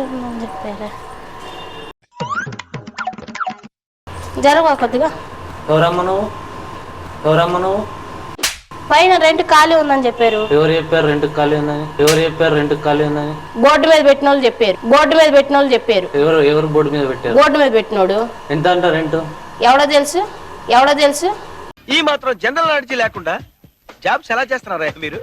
ఉందని చెప్పారా? జరగ కొద్దిగా? నువ్వు? పైన రెంట్ ఖాళీ ఉందని చెప్పారు. ఎవరు చెప్పారు రెంట్ ఖాళీ ఉందని? ఎవరు చెప్పారు రెంట్ ఖాళీ ఉందని? బోర్డు మీద పెట్టిన వాళ్ళు చెప్పారు. బోర్డు మీద పెట్టిన వాళ్ళు చెప్పారు. ఎవరు ఎవరు బోర్డు మీద పెట్టారు? బోర్డు మీద పెట్టినోడు. ఎంత అంట రెంట్ ఎవడో తెలుసు? ఎవడో తెలుసు? ఈ మాత్రం జనరల్ నాలెడ్జ్ లేకుండా జాబ్స్ ఎలా చేస్తున్నారా మీరు?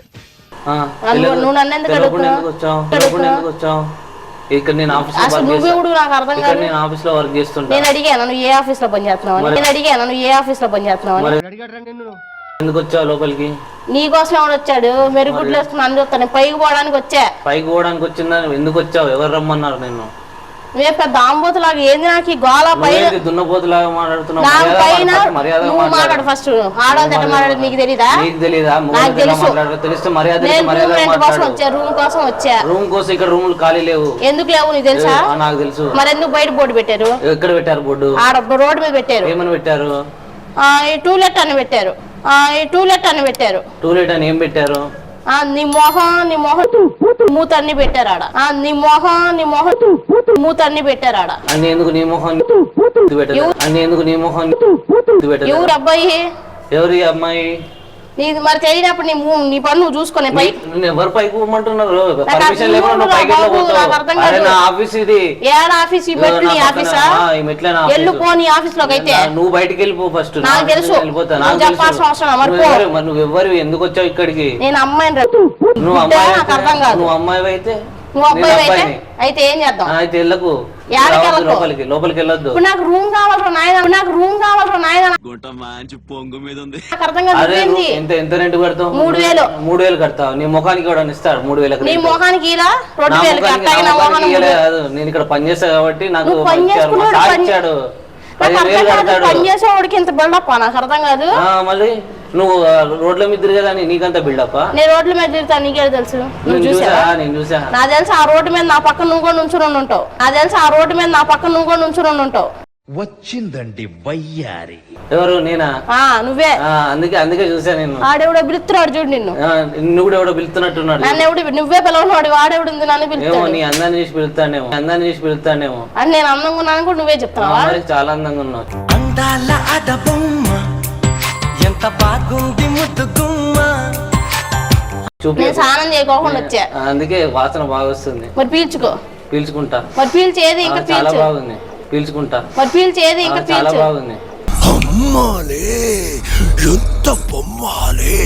ఆ, నువ్వు- నన్ను ఎందుకు తెలియకుండా అడుగుతున్నావు? ఎందుకు వచ్చావు? ఇక్కడ నేను ఆఫీస్లో అసలు నువ్వు కూడా నాకు అర్థం కాదు. నేను ఆఫీస్లో వర్క్ చేస్తుంటా. నేను అడిగాను నువ్వు ఏ ఆఫీస్లో పని చేస్తున్నావు నేను అడిగాను నువ్వు ఏ ఆఫీస్లో పని చేస్తున్నావు ఎందుకు వచ్చావు లోపలికి? నీ కోసం ఎవడు వచ్చాడు? మెరుగుడ్లు వేసుకుని అన్ని చూస్తాను. పైకి పోవడానికి వచ్చా? పైకి పోవడానికి వచ్చిందా ఎందుకు వచ్చావు? ఎవరు రమ్మన్నారు నిన్ను? నువ్వే పెద్ద ఆంబోతులాగా ఏంది నాకు ఈ గోళ పైన? దున్నపోతులాగా మాట్లాడుతున్నావు? నువ్వు మాట్లాడు. ఫస్ట్ ఆడవాళ్ళతో ఎట్లా మాట్లాడేది నీకు తెలీదా? నీకు తెలీదా? నాకు మొగోళ్ళతో ఎలా తెలుసు. తెలిస్తే మర్యాద కోసం వచ్చా రూమ్ కోసం వచ్చా? రూమ్ కోసం ఇక్కడ రూములు ఖాళీ లేవు. ఎందుకు లేవు నీకు తెలుసా? నాకు తెలుసు. మరి ఎందుకు బయట బోర్డు పెట్టారు? ఎక్కడ పెట్టారు బోర్డు? ఆడ రోడ్డు మీద పెట్టారు. ఏమని పెట్టారు? ఆ, ఈ టూలెట్ అని పెట్టారు. ఆ, ఈ టూలెట్ అని పెట్టారు. టూలెట్ అని ఏం పెట్టారు? ఆ, నీ మొహం నీ మొహం మూత అన్ని పెట్టారు ఆడ ఆ, నీ మొహం నీ మొహం మూత అన్ని పెట్టారు ఆడ అన్ని ఎందుకు నీ మొహం ఎందుకు నీ మొహం ఎవరు అబ్బాయి? ఎవరి అమ్మాయి? నీది మరి తెలియనప్పుడు నీ మూ- నీ పని నువ్వు చూసుకునే పై నేను ఎవరు పైకి పోమంటున్నారు? నాకు పర్మిషన్ అర్థం లేకుండా నువ్వు పైకి ఎట్లా బాబు, నాకు పోతావు అర్థం అరే కాదు. నా ఆఫీస్ ఇది. ఏడ ఆఫీస్? ఈ మెట్లు నీ ఆఫీసా? ఆ, ఈ మెట్లే నా ఎల్లు ఆఫీసు. పో నీ ఆఫీస్లోకి అయితే. నా- నువ్వు బయటికి వెళ్ళిపో ఫస్ట్ నాకు తెలుసు. నువ్వు నాకు చెప్పాల్సిన. అవసరం మరి నువ్వు పో. మరి నువ్వు ఎవరు? ఎందుకు వచ్చావు ఇక్కడికి? నేను అమ్మాయిని రా- నువ్వు అమ్మాయి నాకు అర్థం కాదు. నువ్వు అమ్మాయి అయితే నువ్వు అబ్బాయి అయితే ఏం చేద్దాం? అయితే వెళ్ళకు? లోపలికి లోపలికి వెళ్ళొద్దు. నాకు రూమ్ కావాలరా నాయన నాకు రూమ్ కావాలరా నాయన. గుంట మంచి పొంగు మీద ఉంది. నాకు అర్థం కాదు అరే నువ్వేంది? నువ్వు ఎంత ఎంత రెంట్ కడతావు? మూడు వేలు. మూడు వేలు కడతావు. నీ ముఖానికి కూడా ఇస్తాడు? మూడు వేలకు నీ ఇలా రెండు వేలు. నేను ఇక్కడ పని చేస్తా కాబట్టి నాకు పని చేసుకున్నాడు పని- చేసేవాడికి ఇంత బిల్డప్ నాకు అర్థం కాదు. ఆ, మళ్ళీ? నువ్వు రోడ్ల మీద తిరగదని నీకంత బిల్డప్ నేను రోడ్ల మీద తిరుగుతాను నీకే తెలుసు. నువ్వు నేను చూసా చూసావా నేను చూసా. నా తెలుసు ఆ రోడ్డు మీద నా పక్కన నువ్వు కూడా నుంచుని ఉంటావు. నా తెలుసు ఆ రోడ్డు మీద నా పక్కన నువ్వు కూడా నుంచుని ఉంటావు. వచ్చిందండి వయ్యారి. ఎవరు? నేనా? ఆ నువ్వే. ఆ, అందుకే అందుకే చూసా నేను. ఆడెవడో పిలుస్తున్నాడు చూడు నిన్ను. ఆ, నువ్వు కూడా ఎవడో పిలుస్తున్నట్టున్నాడు నన్ను ఎవడు నువ్వే పిలవనాడు వాడెవడు ఉంది నన్ను ఏమో పిలుస్తాడు నీ అందాన్ని చూసి పిలుస్తానేమో అందాన్ని చూసి పిలుస్తానేమో అని నేను అందంగా ఉన్నాను కూడా నువ్వే మరి చాలా అందంగా ఉన్నావు. అందాల అదబొమ్మ బాగుంది ముద్దు గుమ్మ చూపి. నేను స్నానం చేయకోకుండా వచ్చా. అందుకే వాసన బాగా వస్తుంది. మరి పీల్చుకో. పీల్చుకుంటా. మరి పీల్చి ఏది ఆ, ఇంకా చాలా పీల్చు. బాగుంది. పీల్చుకుంటా. మరి పీల్చి ఏది ఆ, ఇంకా చాలా పీల్చు. బాగుంది. అమ్మాలే ఎంత బొమ్మాలే.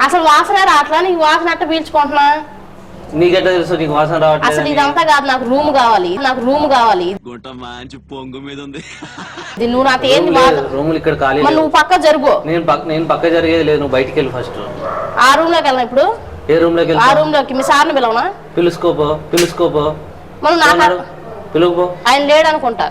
అసలు వాసన రావట్లా? నీకు వాసన అట్ట పీల్చుకుంటున్నా? నీకెట్లా తెలుసు నీకు వాసన అసలు రావట్లేదు ఇదంతా కాదు నాకు రూమ్ కావాలి నాకు రూమ్ కావాలి. మంచి పొంగు మీద ఉంది. ఇది నువ్వు నాతో ఏంది రూములు ఇక్కడ ఖాళీ మరి లేవు. నువ్వు పక్క జరుగు. నేను పక్క నేను పక్క జరిగేది లేదు నువ్వు బయటికి వెళ్ళి ఫస్ట్. ఆ రూమ్లోకి వెళ్ళను ఇప్పుడు. ఏ రూమ్లోకి ఆ రూమ్లోకి మీ సార్ని పిలవనా? పిలుచుకోపో పిలుచుకోపో. మనం నాకు పిలుపుపో ఆయన లేడు అనుకుంటా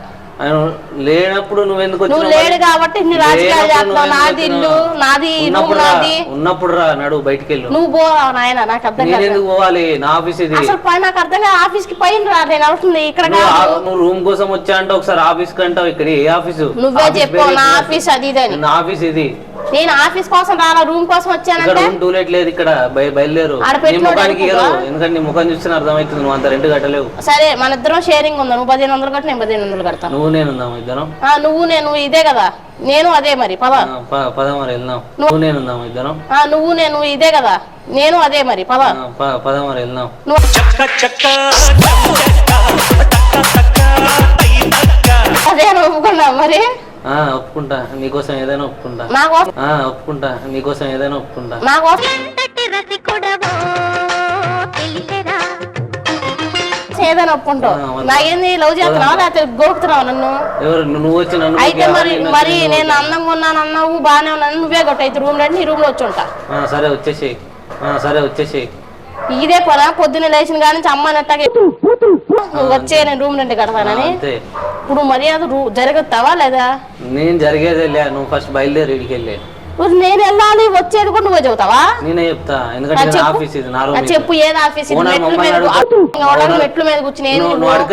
లేనప్పుడు నువ్వు ఎందుకు నువ్వు లేడు? కాబట్టి ఇన్ని రాజకీయాలు లేనప్పుడు చేస్తున్నావు. నువ్వు నాది ఇల్లు? నాది ఉన్నప్పుడు రా నాది ఉన్నప్పుడు రా నడు బయటికి వెళ్ళు నువ్వు పో నాయన నాకు అర్థం కాదు. ఎందుకు పోవాలి? నా ఆఫీస్ ఇది. అసలు పై నాకు అర్థం కాదు ఆఫీస్కి పైన రా నేను అవుతుంది ఇక్కడ నువ్వు కాదు. ఆ- నువ్వు రూమ్ కోసం వచ్చా అంటే ఒకసారి ఆఫీస్ కంటావు ఇక్కడ ఏ ఆఫీసు? నువ్వే ఆఫీస్ చెప్పు పేరు నా. ఆఫీస్ అది ఇది నా ఆఫీస్ ఇది. నేను ఆఫీస్ కోసం రాలా రూమ్ కోసం వచ్చానంటే? రూమ్ టూలెట్ లేదు ఇక్కడ బయ- బయలుదేరు. ముఖానికి? ఎందుకంటే నీ ముఖం చూస్తే అర్థమవుతుంది నువ్వు అంత రెంట్ కట్టలేవు. సరే మన ఇద్దరం షేరింగ్ ఉందా? నువ్వు పదిహేను వందలు కట్టి నేను పదిహేను వందలు కడతాను. నువ్వు నేను ఉందాం ఇద్దరం? ఆ, నువ్వు నేను ఇదే కదా. నేను అదే మరి పద. పద మరి వెళ్దాం. నువ్వు నేను ఉందాం ఇద్దరం? ఆ, నువ్వు నేను ఇదే కదా. నేను అదే మరి పద. పద మరి వెళ్దాం. నువ్వు అదే ఒప్పుకున్నా మరి? ఒప్పుకుంటా. నీకోసం ఏదైనా ఒప్పుకుంటా. నా కోసం ఆ, ఒప్పుకుంటా. నీకోసం ఏదైనా ఒప్పుకుంటా. నా కోసం ఏదైనా ఒప్పుకుంటావు. లవ్ చేస్తున్నావా లేకపోతే గోకుతున్నావా నన్ను? ఎవరు? నువ్వు వచ్చి నన్ను అయితే మరి మరి నేను అందంగా ఉన్నాను అన్నావు బాగానే ఉన్నాను నువ్వే కొట్టు అయితే రూమ్ నీ రూమ్లో వచ్చి ఉంటా. ఆ, సరే వచ్చేసి సరే వచ్చేసి ఇదే పదా పొద్దున్న లేచిన కాడి నుంచి అమ్మ నెట్టగా నువ్వు వచ్చే నేను రూమ్ రెంట్ కడతానని? అంతే. ఇప్పుడు మర్యాద రూ- జరుగుతావా లేదా? నేను జరిగేదే లే నువ్వు ఫస్ట్ బయలుదేరి ఇడికి వెళ్ళి. నేను వెళ్ళాలి వచ్చేది కూడా నువ్వే చెబుతావా? నేనే చెప్తా ఎందుకంటే ఇది నా చెప్పు. ఆఫీస్ ఇది నా ఆ, రూమ్ చెప్పు ఏది ఆఫీస్ ఇది? ఓనర్ మెట్ల మమ్మల్ని మీద అడుగు. ఎవడన్నా ఓనర్ మెట్ల మీద కూర్చుని ఏంది నువ్వు నువ్వు? అడగ.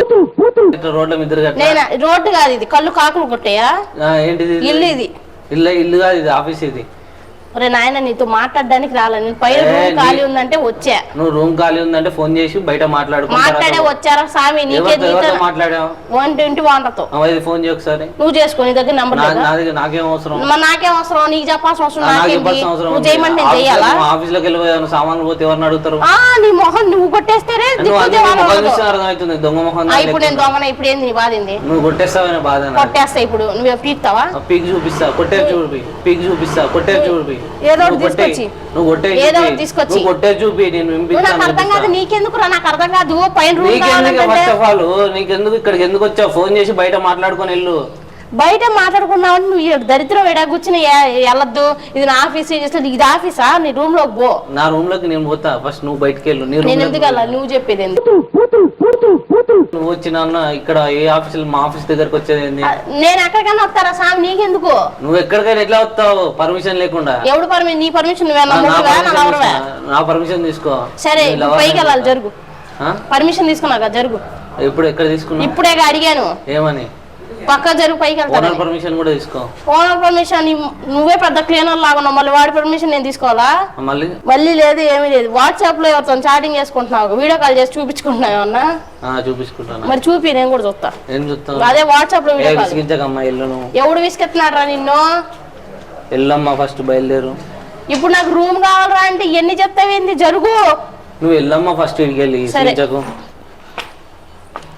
ఇట్లా రోడ్ల మీద తిరగట్లా? నేను? రోడ్డు కాదు ఇది. కళ్ళు కాకులు కొట్టాయా? ఆ, ఏంటిది ఇది? ఇల్లు ఇది. ఇల్లు ఇల్లు కాదు ఇది ఆఫీస్ ఇది. ఒరే నాయన నీతో మాట్లాడడానికి రాలే. నేను ఏ, రూమ్ ఖాళీ ఉందంటే వచ్చా. నువ్వు రూమ్ ఖాళీ ఉందంటే ఫోన్ చేసి బయట మాట్లాడుకుంటారా మాట్లాడే వచ్చారా స్వామి? నీకే మాట్లాడావు? వన్ ట్వంటీ అమ్మాయి ఫోన్ చేయ ఒకసారి. నువ్వు చేసుకో నీ దగ్గర నంబర్ నాకేం అవసరం? మరి నాకేం అవసరం? నీకు చెప్పాల్సిన అవసరం నాకు నాకేంటి? నువ్వు. చేయమంటే నేను చెయ్యాలా నువ్వు ఆఫీస్లోకి వెళ్ళిపోయాను సామాన్లు పోతే ఎవరిని అడుగుతారు? ఆ నీ మొహం నువ్వు. చూస్తే అర్థమవుతుంది. దొంగ మొహం ఇప్పుడు నేను దొంగన ఇప్పుడు ఏంది నీ బాధ ఏంది? నువ్వు కొట్టేస్తావని బాధ. కొట్టేస్తా ఇప్పుడు. నువ్వు పీక్తావా? పీక్ చూపిస్తా కొట్టేది చూపి పీక్. చూపిస్తా కొట్టేది చూపి ఏదో ఒకటి నువ్వు కొట్టేయ్. తీసుకొచ్చి. నువ్వు కొట్టే ఏదో తీసుకొచ్చి. నువ్వు కొట్టే చూపి నేను నాకు అర్థం కాదు నీకెందుకు రా నాకు అర్థం కాదు పైన రూమ్ నీకెందుకు ఫస్ట్ ఆఫ్ ఆల్ నీకెందుకు ఇక్కడికి ఎందుకు వచ్చావు? ఫోన్ చేసి బయట మాట్లాడుకొని వెళ్ళు. బయట మాట్లాడుకున్నావు నువ్వు దరిద్రం ఎడా కూర్చుని వెళ్ళొద్దు? ఇది నా ఆఫీస్ ఇది ఆఫీసా? నీ రూమ్లోకి పో. నా రూమ్లోకి నేను పోతా. ఫస్ట్ నువ్వు బయటకు వెళ్ళు. నీ నేను ఎందుకు వెళ్ళాలి? నువ్వు చెప్పేది ఎందుకు? నువ్వు వచ్చిన అన్న ఇక్కడ ఏ ఆఫీస్ మా ఆఫీస్ దగ్గరకు వచ్చేది ఏంది? నేను ఎక్కడికైనా వస్తారా సామి నీకెందుకు? నువ్వు ఎక్కడికైనా ఎట్లా వస్తావు? పర్మిషన్ లేకుండా. ఎవడు పర్మిషన్ నీ పర్మిషన్ నువ్వే? నా- నా నమ్ముతువా నా permission లవరవా? తీసుకో. నా పర్మిషన్ తీసుకో. సరే నీ ఇప్పుడు lover పైకి వెళ్ళాలి. జరుగు. ఆ? పర్మిషన్ తీసుకున్నాక జరుగు. ఎప్పుడు ఎక్కడ తీసుకున్నా ఇప్పుడేగా అడిగాను. ఏమని? పక్క జరుగు పైకి ఓనర్ వెళ్తాను పర్మిషన్ కూడా తీసుకో. ఓనర్ పర్మిషన్ నువ్వే పెద్ద క్లీనర్ లాగా ఉన్నావు మళ్ళీ వాడి పర్మిషన్ నేను తీసుకోవాలా? మళ్ళీ? మళ్ళీ లేదు ఏమీ లేదు. వాట్సాప్లో ఎవరితో చాటింగ్ చేసుకుంటున్నావు వీడియో కాల్ చేసి చూపించుకుంటున్నావు అన్నా చూపించుకుంటాను. మరి చూపి నేను కూడా చూస్తా. ఏం అదే వాట్సాప్లో వీడియో కాల్ ఎవడు విసుకెత్తున్నాడు రా నిన్ను? ఎల్లమ్మా ఫస్ట్ బయలుదేరు. ఇప్పుడు నాకు రూమ్ కావాలరా అంటే ఎన్ని చెప్తావేంది? జరుగు. నువ్వు ఎల్లమ్మా ఫస్ట్ ఇడికి వెళ్ళి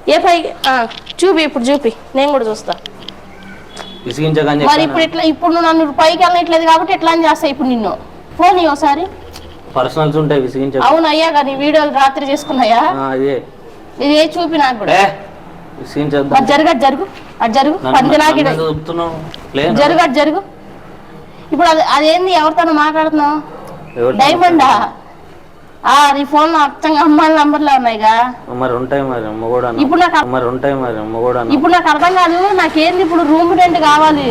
ఏ పై ఆ, చూపి ఇప్పుడు చూపి. నేను కూడా చూస్తా. మరి ఇప్పుడు ఇట్లా ఇప్పుడు నువ్వు నన్ను పైకి వెళ్ళట్లేదు కాబట్టి ఎట్లా అని చేస్తా ఇప్పుడు నిన్ను. ఫోన్ ఒకసారి. పర్సనల్స్ ఉంటాయి విసిగించకు. అవును అయ్యా కానీ వీడియోలు రాత్రి చేసుకున్నాయా? అదే ఇది. ఏ చూపి నాకు కూడా? విసిగించద్దు. జరుగు అటు జరుగు అటు జరుగు. పందిలాగి జరుగు అటు జరుగు. ఇప్పుడు అది అదేంది ఎవరితో మాట్లాడుతున్నావు? డైమండా ఆ నీ ఫోన్లో అచ్చంగా అమ్మాయిల నంబర్లు ఉన్నాయిగా మరి ఉంటాయి మరి మొగోడాను ఇప్పుడు నాకు మరి ఉంటాయి మరి మొగోడాను ఇప్పుడు నాకు అర్థం కాదు నాకేంది ఇప్పుడు రూమ్ రెంట్ కావాలి?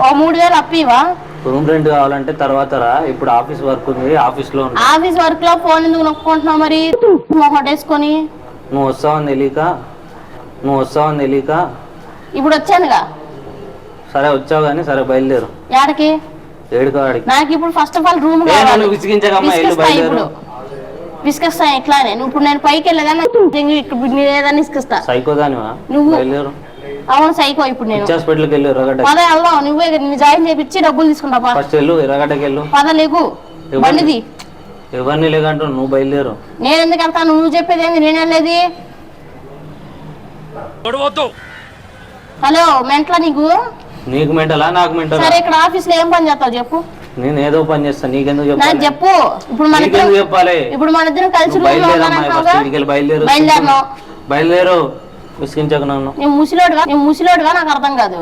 ఓ మూడు వేలు అప్పివా రూమ్ రెంట్ కావాలంటే తర్వాత రా ఇప్పుడు ఆఫీస్ వర్క్ ఉంది ఆఫీస్లో ఉంటా. ఆఫీస్ వర్క్లో ఫోన్ ఎందుకు నొక్కుంటున్నావు మరి? మొహం వేసుకొని. నువ్వు వస్తావని తెలియక నువ్వు వస్తావని తెలియక ఇప్పుడు వచ్చానుగా సరే వచ్చావు కానీ సరే బయలుదేరు. యాడకి? ఏడుకోవాడికి నాకు ఇప్పుడు ఫస్ట్ ఆఫ్ ఆల్ రూమ్ ఏ కావాలి. నన్ను విసిగించకమ్మా ఇల్లు విసిగిస్తా బయలుదేరు. ఇట్లానే నువ్వు ఇప్పుడు నేను పైకి వెళ్ళేదాన్ని ఇక్కడ ఏదైనా సైకో దానివా? నువ్వు- అవును సైకో ఇప్పుడు నేను. పిచ్చి హాస్పిటల్కి వెళ్ళు ఎర్రగడ్డ పద వెళ్దాం. నువ్వే నువ్వు జాయిన్ చేపించి డబ్బులు తీసుకుంటా. ఫస్ట్ వెళ్ళు ఎర్రగడ్డకి వెళ్ళు. పద లేకు. ఎవరిని? బండిది. ఎవరిని లేకంటూ నువ్వు బయలుదేరు. నేను ఎందుకు వెళ్తాను నువ్వు చెప్పేది ఏంది? నేను వెళ్ళేది? హలో మెంట్లా నీకు? నీకు మెంటలా? నాకు మెంటలా? సరే ఇక్కడ ఆఫీస్లో ఏం పని చేస్తావు చెప్పు. నేను ఏదో పని చేస్తా నీకెందుకు నాకు చెప్పాలి చెప్పు. ఇప్పుడు మన నీకెందుకు ఇద్దరం చెప్పాలి? ఇప్పుడు మన ఇద్దరం కలిసి నువ్వు రూమ్లో బయలుదేరమ్మా ఉన్నానంటావుగా? ఫస్ట్ ఇడికి వెళ్ళి బయలుదేరు బయలుదేరను. బయలుదేరు విసిగించకు నన్ను. నేను ముసిలోడుగా నేను ముసిలోడుగా నాకు అర్థం కాదు.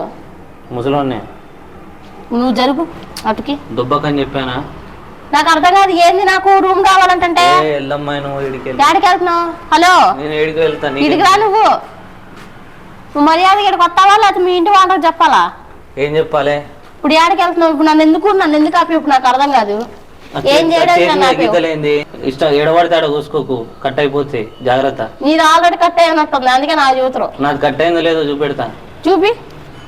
ముసలోనే నువ్వు జరుగు అటుకి. దుబ్బకని చెప్పానా? నాకు అర్థం కాదు ఏంది నాకు రూమ్ కావాలంటే? ఏ ఎల్లమ్మాయి నువ్వు డాడీకి వెళ్తున్నావు? హలో? నేను ఏడికి వెళ్తా నీకు ఇడికి రా నువ్వు. నువ్వు మర్యాద ఇక్కడికి వస్తావా లేకపోతే మీ ఇంటి వాళ్ళకి చెప్పాలా? ఏం చెప్పాలి? ఇప్పుడు ఏడకి వెళ్తున్నావు ఇప్పుడు నన్ను ఎందుకు నన్ను ఎందుకు ఆపి ఇప్పుడు నాకు అర్థం కాదు. ఏం? గీతలేంది. ఇష్టం ఎడబడితే ఆడ కూసుకోకు కట్ అయిపోతే జాగ్రత్త. నీది ఆల్రెడీ కట్ అయినట్టుంది అందుకే నా చూతురు నాది కట్ అయిందో లేదో చూపెడతా. చూపి.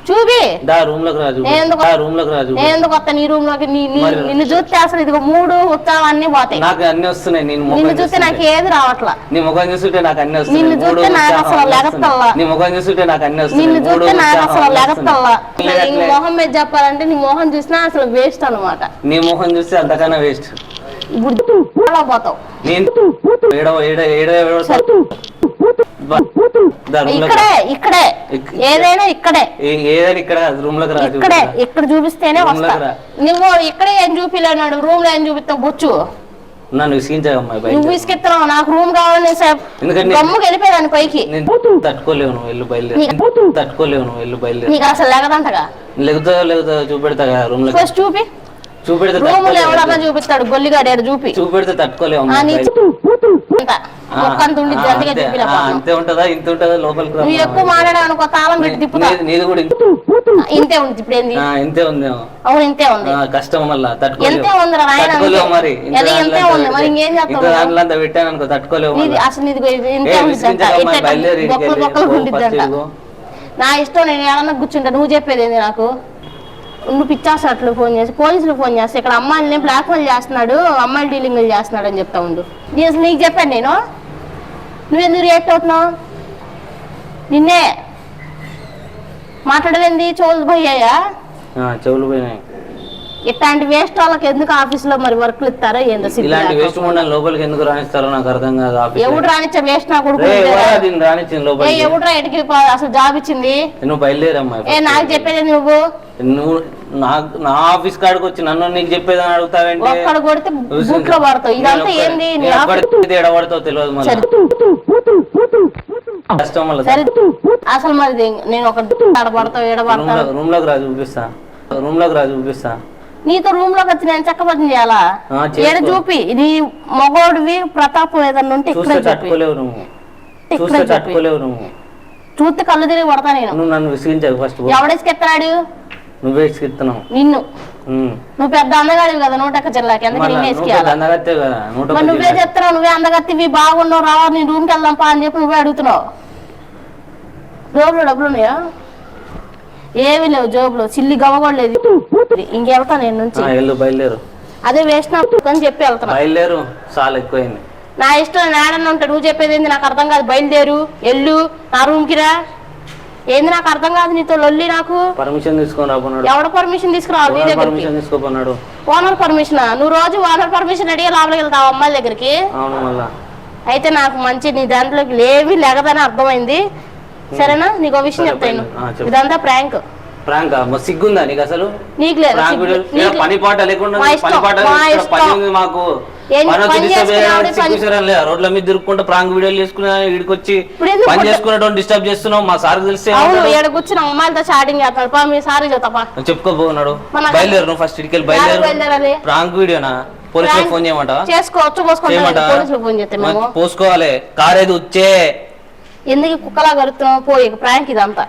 చూపి దా రూమ్లోకి రా చూపెడతా. నేను ఎందుకు- దా రూమ్లోకి రా నేను చూపెడతా. ఎందుకు వస్తా నీ రూమ్లోకి నీ- నీ- మరి- నిన్ను చూస్తే అసలు ఇదిగో మూడు ఉత్సాహం అన్ని పోతాయి నాకు అన్ని వస్తున్నాయి నేను నిన్ను ముఖం చూస్తే నాకు చూస్తుంటే. ఏది రావట్లా నీ ముఖం చూస్తుంటే నాకు అన్ని వస్తున్నాయి నిన్ను మూడు చూస్తే నాకు ఉత్సాహం అసలు అన్ని లెగస్తల్లా. వస్తున్నాయి. నీ ముఖం చూస్తుంటే నాకు అన్ని వస్తున్నాయి నిన్ను మూడు చూస్తే నాకు ఉత్సాహం అసలు అన్ని లెగస్తల్లా వస్తున్నాయి. నీ. మొహం మీద చెప్పాలంటే నీ మొహం చూసినా అసలు వేస్ట్ అన్నమాట నీ ముఖం చూస్తే అంతకన్నా వేస్ట్ ఇప్పుడు అలా పోతావు నేను ఏడో ఏడ ఏడో ఏడో బా. ఇక్కడే. ఇక్కడే. ఇక్- ఏదైనా ఇక్కడే. ఏదైనా ఇక్కడ రూమ్లోకి రా ఇక్కడే. ఇక్కడ చూపిస్తేనే వస్తా. నువ్వు ఇక్కడే ఏం చూపిలేనాడు? రూమ్లో ఏం చూపిస్తావు? బొచ్చు. నన్ను నువ్వు నాకు రూమ్ కావాలని ఎందుకంటే- గమ్ముకి వెళ్ళిపోయాను పైకి. తట్టుకోలేవు బయలుదేరు. తట్టుకోలేవు బయలుదేరు. నీకు అసలు చూపెడతా కదా రూమ్లో చూపి. చూపెడితే రూమ్లో తట్టుకోలేవు. ఎవడన్నా చూపిస్తాడు? గొల్లిగాడు చూపి. చూపెడితే తట్టుకోలేవు ఆ, అమ్మా నీ బయట. అంత ఆ, ఒక్కంత అందుకే అంతే. ఉంటదా? ఇంత ఉంటదా లోపలికి నువ్వు ఎక్కువ మాట్లాడావు అనుకో తాళం పెట్టి తిప్పుతా. నీ- నీది కూడా ఇంత- ఉంది ఇప్పుడు ఏంది? ఇంతే ఉందేమో అవును ఇంతే ఉంది. కష్టం మళ్ళా తట్టుకోలేవు. మరి. ఇంత ఉంది? మరి ఇంకేం చేస్తావు దాంట్లో అంతా పెట్టాను అనుకో తట్టుకోలేవు. అసలు నీది ఇంతే బొక్కలు. బొక్కలు. నా ఇష్టం నేను ఏమన్నా కూర్చుంటా. నువ్వు చెప్పేది ఏంది నాకు? నువ్వు పిచ్చాసట్లు ఫోన్ చేసి పోలీసులు ఫోన్ చేస్తే ఇక్కడ అమ్మాయిని బ్లాక్ మెయిల్ చేస్తున్నాడు అమ్మాయిలు డీలింగ్ చేస్తున్నాడు అని చెప్తా ఉండు. నీకు చెప్పాను నేను? నువ్వెందుకు రియాక్ట్ అవుతున్నావు? నిన్నే మాట్లాడవేంది చోలు పోయాయా? ఆ, చెవులు పోయినాయి. ఇట్లాంటి వేస్ట్ వాళ్ళకి ఎందుకు ఆఫీస్లో మరి వర్క్లు ఇస్తారో ఏందో ఇలాంటి. వేస్ట్ లోపలికి ఎందుకు రాణిస్తారో నాకు అర్థం కాదు ఆఫీస్ ఎవడు రానిచ్చా వేస్ట్ నా కొడుకు రే, ఎవడురా ఎడికి పో- అసలు జాబ్ ఇచ్చింది? నువ్వు బయలుదేరమ్మా ఏ నాకు చెప్పేది నువ్వు? నువ్వు నాకు నా ఆఫీస్ కాడికి వచ్చి నన్ను నీకు చెప్పేదని అడుగుతావేంటి? ఒక్కడ కొడితే బుట్లో పడతావు. ఇదంతా ఏంది? నీ ఆఫీస్ తెలియదు మళ్ళీ. సరే. కష్టం మళ్ళీ సరే. అసలు మరి నేను ఒక ఆడబడతావు రూమ్లోకి రా చూపిస్తా. రూమ్లోకి రా చూపిస్తా. నీతో రూమ్లోకి వచ్చి నేను చక్కబద్ధం చేయాలా. ఏడ చూపి. నీ మగోడివి ప్రతాపం ఏదన్నా ఉంటే చూస్తే ఇక్కడే చూపి తట్టుకోలేవు నువ్వు. చూస్తే చూపి తట్టుకోలేవు నువ్వు. చూస్తే కళ్ళు తిరిగి పడతా నేను. నువ్వు నన్ను విసిగించావు ఫస్ట్ ఎవడేసుకెత్తాడు నువ్వే ఇసుకిస్తున్నావు నిన్ను. నువ్వు పెద్ద అందగాడివి కదా నూట ఒక్క జిల్లాకి ఎందుకు నువ్వు. చెప్తున్నావు నువ్వే అందగత్తివి బాగున్నావు రావా నీ రూమ్కి వెళ్దాం పా అని చెప్పి నువ్వే అడుగుతున్నావు. జోబులో డబ్బులు ఉన్నాయా? ఏమీ లేవు జోబులో చిల్లి గవ్వ కూడా లేదు. ఇంకెళ్తా నేను నుంచి. బయలుదేరు. అదే వేస్ట్ నా అని చెప్పి వెళ్తున్నా. బయలుదేరు చాలా ఎక్కువైంది. నా ఇష్టం నేడన్నా ఉంటాడు. నువ్వు చెప్పేది నాకు అర్థం కాదు. బయలుదేరు ఎల్లు నా రూమ్కి రా. ఏంది నాకు అర్థం కాదు నీతో లొల్లి నాకు. పర్మిషన్ తీసుకొని ఎవడ పర్మిషన్ తీసుకురావాలి? నీ దగ్గరికి. పర్మిషన్ తీసుకోపోన్నాడు ఓనర్ పర్మిషన్ నువ్వు రోజు ఓనర్ పర్మిషన్ అడిగే లోపలికి వెళ్తావు అమ్మాయిల దగ్గరికి? అవును మళ్ళా. అయితే నాకు మంచి నీ దాంట్లోకి లేవి లేకదని అర్థమైంది. సరేనా? నీకు విషయం చెప్తాను. ఇదంతా ప్రాంక్ ప్రాంక్ సిగ్గుందా నీకు అసలు? నీకు లేదు పని పాట లేకుండా పని పాట. పని మాకు. రోడ్ల మీద తిరుక్కుంటూ ప్రాంక్ వీడియోలు చేసుకుని ఇడికి వచ్చి ఇప్పుడు ఎందుకు పని చేసుకునేటువంటి డిస్టర్బ్ చేస్తున్నావు? మా సార్ తెలిస్తే అవును ఏమంటాడు? ఏడ కూర్చుని అమ్మాయిలతో చాటింగ్ చేస్తాడు. మీ సారీ చెప్పుకోబోన్నాడు బయలుదేరు నువ్వు ఫస్ట్ ఇడికి బయలుదేరు? ప్రాంక్ వీడియోనా? పోలీసులకు ఫోన్ చేయమంటావా? చేసుకో వచ్చి పోసుకుంటాం చేయమంటావా? పోలీసులు ఫోన్ చేస్తే మేము. మరి పోసుకోవాలి. కార్ ఏది వచ్చే. ఎందుకు కుక్కలా కలుగుతున్నావు పోయి ప్రాంక్ ఇదంతా.